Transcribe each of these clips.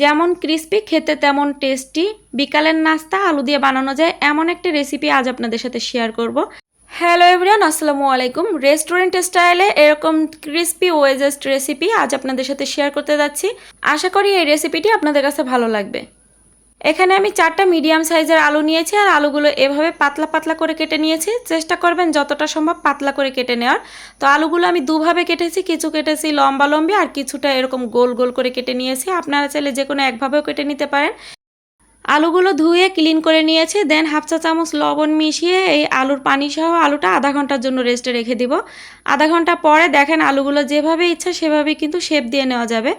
যেমন ক্রিস্পি খেতে তেমন টেস্টি বিকালের নাস্তা, আলু দিয়ে বানানো যায়, এমন একটা রেসিপি আজ আপনাদের সাথে শেয়ার করব। হ্যালো এভরিয়ান আসসালামু আলাইকুম। রেস্টুরেন্ট স্টাইলে এরকম ক্রিস্পি ওয়েজেস্ট রেসিপি আজ আপনাদের সাথে শেয়ার করতে যাচ্ছি। আশা করি এই রেসিপিটি আপনাদের কাছে ভালো লাগবে। এখানে আমি চারটা মিডিয়াম সাইজের আলু নিয়েছি আর আলুগুলো এভাবে পাতলা পাতলা করে কেটে নিয়েছি। চেষ্টা করবেন যতটা সম্ভব পাতলা করে কেটে নেওয়ার। তো আলুগুলো আমি দুভাবে কেটেছি, কিছু কেটেছি লম্বা লম্বি আর কিছুটা এরকম গোল গোল করে কেটে নিয়েছি। আপনারা চাইলে যে কোনো একভাবেও কেটে নিতে পারেন। আলুগুলো ধুয়ে ক্লিন করে নিয়েছি দেন হাফ চা চামচ লবণ মিশিয়ে এই আলুর পানি সহ আলুটা আধা ঘণ্টার জন্য রেস্টে রেখে দিব। আধা ঘণ্টা পরে দেখেন আলুগুলো যেভাবে ইচ্ছা সেভাবেই কিন্তু শেপ দিয়ে নেওয়া যাবে।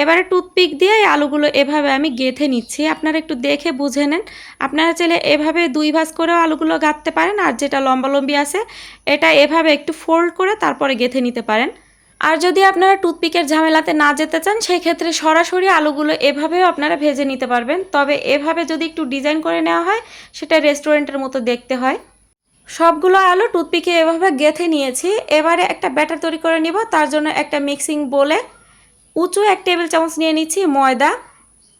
এবারে টুথপিক দিয়ে এই আলুগুলো এভাবে আমি গেথে নিচ্ছি। আপনারা একটু দেখে বুঝে নেন। আপনারা চাইলে এভাবে দুই ভাঁজ করেও আলুগুলো গাঁথতে পারেন, আর যেটা লম্বালম্বি আছে, এটা এভাবে একটু ফোল্ড করে তারপরে গেথে নিতে পারেন। আর যদি আপনারা টুথপিকের ঝামেলাতে না যেতে চান সেই ক্ষেত্রে সরাসরি আলুগুলো এভাবেও আপনারা ভেজে নিতে পারবেন। তবে এভাবে যদি একটু ডিজাইন করে নেওয়া হয়, সেটা রেস্টুরেন্টের মতো দেখতে হয়। সবগুলো আলু টুথপিকে এভাবে গেথে নিয়েছি। এবারে একটা ব্যাটার তৈরি করে নিব। তার জন্য একটা মিক্সিং বলে উঁচু এক টেবিল চামচ নিয়ে নিচ্ছি ময়দা,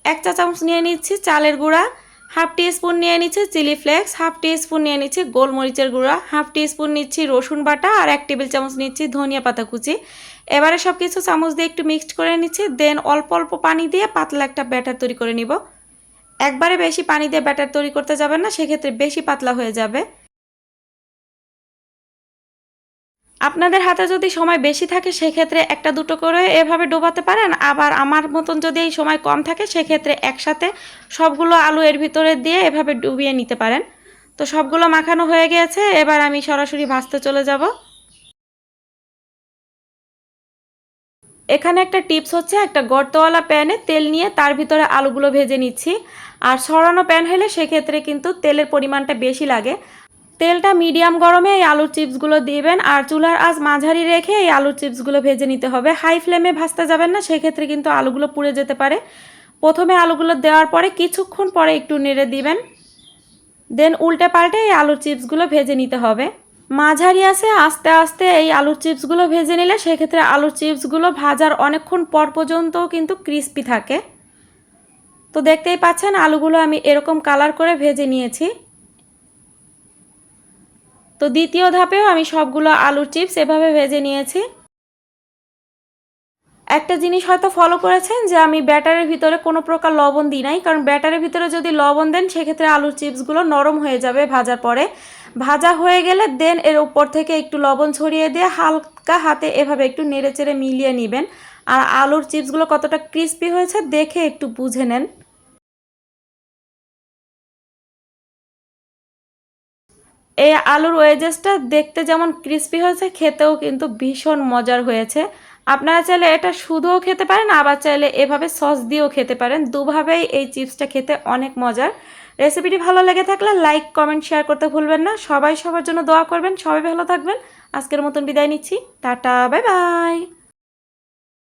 এক চা চামচ নিয়ে নিচ্ছি চালের গুঁড়া হাফ টি স্পুন নিয়ে নিচ্ছে chilli flakes, half teaspoon নিয়ে নিচ্ছে গোলমরিচের গুঁড়া, হাফ স্পুন নিচ্ছি রসুন বাটা আর এক টেবিল চামচ নিচ্ছি ধনিয়া পাতা কুচি। এবারে সব কিছু চামচ দিয়ে একটু মিক্সড করে নিচ্ছি, দেন অল্প অল্প পানি দিয়ে পাতলা একটা ব্যাটার তৈরি করে নিব। একবারে বেশি পানি দিয়ে ব্যাটার তৈরি করতে যাবেন না, সেক্ষেত্রে বেশি পাতলা হয়ে যাবে। আপনাদের হাতে যদি সময় বেশি থাকে, সেক্ষেত্রে একটা দুটো করে এভাবে ডোবাতে পারেন। আবার আমার মতন যদি এই সময় কম থাকে, সেক্ষেত্রে একসাথে সবগুলো আলু এর ভিতরে দিয়ে এভাবে ডুবিয়ে নিতে পারেন। তো সবগুলো মাখানো হয়ে গেছে, এবার আমি সরাসরি ভাজতে চলে যাব। এখানে একটা টিপস হচ্ছে, একটা গর্তওয়ালা প্যানে তেল নিয়ে তার ভিতরে আলুগুলো ভেজে নিচ্ছি। আর সরানো প্যান হলে সেক্ষেত্রে কিন্তু তেলের পরিমাণটা বেশি লাগে। তেলটা মিডিয়াম গরমে এই আলুর চিপসগুলো দিবেন, আর চুলার আজ মাঝারি রেখে এই আলুর চিপসগুলো ভেজে নিতে হবে। হাই ফ্লেমে ভাজতে যাবেন না, সেক্ষেত্রে কিন্তু আলুগুলো পুড়ে যেতে পারে। প্রথমে আলুগুলো দেওয়ার পরে কিছুক্ষণ পরে একটু নেড়ে দিবেন। দেন উল্টে পাল্টে এই আলুর চিপসগুলো ভেজে নিতে হবে। মাঝারি আছে আস্তে আস্তে এই আলুর চিপসগুলো ভেজে নিলে সেক্ষেত্রে আলুর চিপসগুলো ভাজার অনেকক্ষণ পর পর্যন্তও কিন্তু ক্রিস্পি থাকে। তো দেখতেই পাচ্ছেন, আলুগুলো আমি এরকম কালার করে ভেজে নিয়েছি। তো দ্বিতীয় ধাপেও আমি সবগুলো আলুর চিপস এভাবে ভেজে নিয়েছি। একটা জিনিস হয়তো ফলো করেছেন যে আমি ব্যাটারের ভিতরে কোনো প্রকার লবণ দিই নাই, কারণ ব্যাটারের ভিতরে যদি লবণ দেন সেক্ষেত্রে আলুর চিপসগুলো নরম হয়ে যাবে ভাজার পরে। ভাজা হয়ে গেলে দেন এর উপর থেকে একটু লবণ ছড়িয়ে দিয়ে হালকা হাতে এভাবে একটু নেড়ে চেড়ে মিলিয়ে নেবেন। আর আলুর চিপসগুলো কতটা ক্রিস্পি হয়েছে দেখে একটু বুঝে নেন। এই আলুর ওয়েজেসটা দেখতে যেমন ক্রিস্পি হয়েছে, খেতেও কিন্তু ভীষণ মজার হয়েছে। আপনারা চাইলে এটা শুধুও খেতে পারেন, আবার চাইলে এভাবে সস দিয়েও খেতে পারেন। দুভাবেই এই চিপসটা খেতে অনেক মজার। রেসিপিটি ভালো লেগে থাকলে লাইক কমেন্ট শেয়ার করতে ভুলবেন না। সবাই সবার জন্য দোয়া করবেন। সবাই ভালো থাকবেন। আজকের মতন বিদায় নিচ্ছি। Tata bye bye